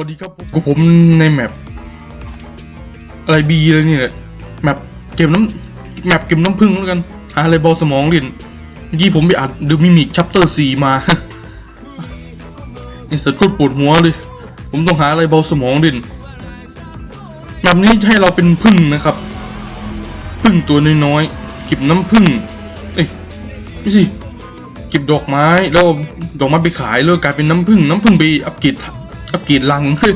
สวัสดีครับกับผมในแมปอะไรบีเลยนี่แหละแมปเก็บน้ำแมปเก็บน้ำผึ้งแล้วกันหาอะไรบาสมองเล่นเมื่อกี้ผมไปอ่านเดอะมิมิกชัปเตอร์สี่มานี่สุดโคตรปวดหัวเลย ผมต้องหาอะไรเบาสมองเล่นแมปนี้ให้เราเป็นผึ้งนะครับผึ้งตัวน้อยๆเก็บน้ำผึ้งเอ้ยไม่สิเก็บดอกไม้แล้วดอกไม้ไปขายแล้วกลายเป็นน้ำผึ้งน้ำผึ้งไปอัปเกรด อัปเกรดลังเฮ้ย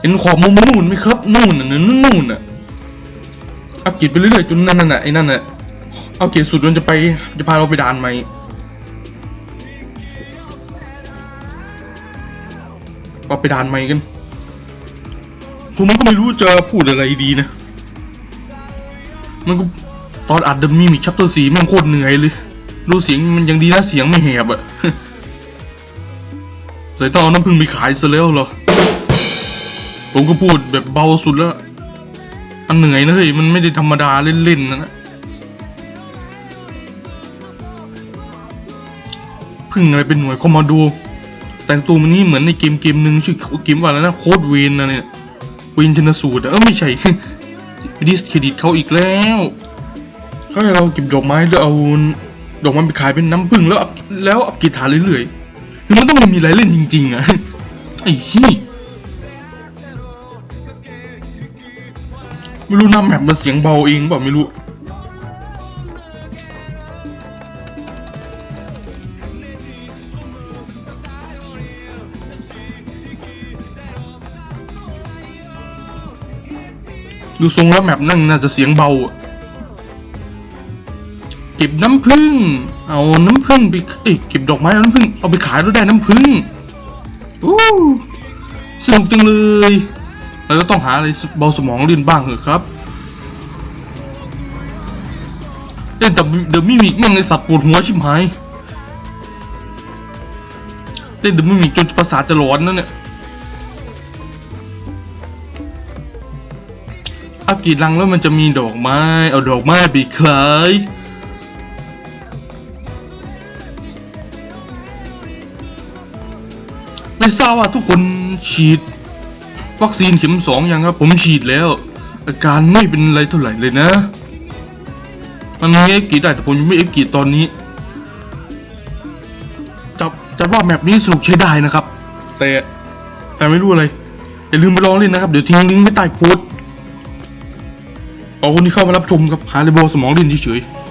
เห็นขอบมุมนู่นไหมครับนู่นน่ะนู่นนู่นน่ะอัปเกรดไปเรื่อยๆจนนั่นน่ะไอ้นั่นน่ะอัปเกรดสุดจนจะไปจะพาเราไปด่านใหม่ก็ไปด่านใหม่กันผมก็ไม่รู้จะพูดอะไรดีนะ มันก็ตอนอัดเดมีมีชัปเตอร์สีแม่งโคตรเหนื่อยเลย ดูเสียงมันยังดีนะเสียงไม่แหบอะ ส่ต้องเอาน้ำพึ่งไปขายซะแล้วเหรอ ผมก็พูดแบบเบาสุดแล้ว อันเหนื่อยนะเฮ้ย มันไม่ได้ธรรมดาเล่นๆนะนะพึ่งอะไรเป็นหน่วยคอมมานโดแต่งตัวมันนี่เหมือนในเกมเกมหนึ่งชื่อเกมว่าอะไรนะโคดเวนนะเนี่ยเวนชนสูตรเออไม่ใช่ดิสเครดิตเขาอีกแล้วถ้าเราเก็บดอกไม้แล้วเอาดอกไม้ไปขายเป็นน้ำผึ้งแล้วแล้วอัพกีตาร์เรื่อยๆ มันต้องมีอะไรเล่นจริง ๆอะไอ้ที่ไม่รู้น้ำแมปมันเสียงเบาเองเปล่าไม่รู้ดูทรงแล้วแมปนั่งน่าจะเสียงเบาอะ เก็บน้ำผึ้งเอาน้ำผึ้งไปเอ้ยเก็บดอกไม้เอาน้ำผึ้งเอาไปขายแล้วได้น้ำผึ้งอู้สนุกจังเลยเราจะต้องหาอะไรเบาสมองเล่นบ้างเหรอะครับเล่นแต่เดอะมิมิกแม่งในสับปวดหัวชิบหายเล่นเดอะมิมิกจนประสาทจะหลอนนั่นเนี่ยอัพกีดรังแล้วมันจะมีดอกไม้ เอาดอกไม้ไปขาย ไม่ทราบว่าทุกคนฉีด วัคซีนเข็มสองยังครับ ผมฉีดแล้ว อาการไม่เป็นไรเท่าไหร่เลยนะ มันมีเอฟกีได้แต่ผมยังไม่เอฟกีตอนนี้จับจับว่าแมปนี้สนุกใช้ได้นะครับ แต่แต่ไม่รู้อะไร อย่าลืมไปลองเล่นนะครับ เดี๋ยวทิ้งลิงก์ไว้ใต้โพสต์ขอบคุณที่เข้ามารับชมครับหาเลโบสมองเล่นเฉยๆ